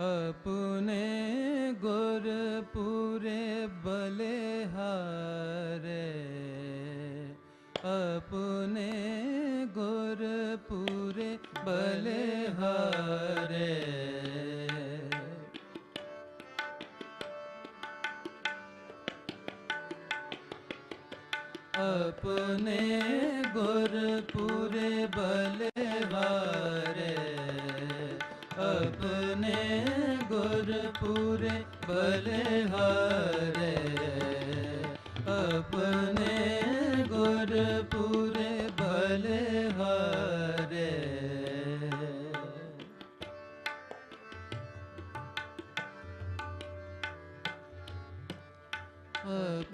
अपने गुर पूरे बलिहारे अपने गुर पूरे बलिहारे अपने गुर पूरे बलिहारे अपने ਗੁਰਪੁਰ ਬਲਿਹਾਰੇ ਆਪਣੇ ਗੁਰਪੁਰ ਬਲਿਹਾਰੇ ਆਪਣੇ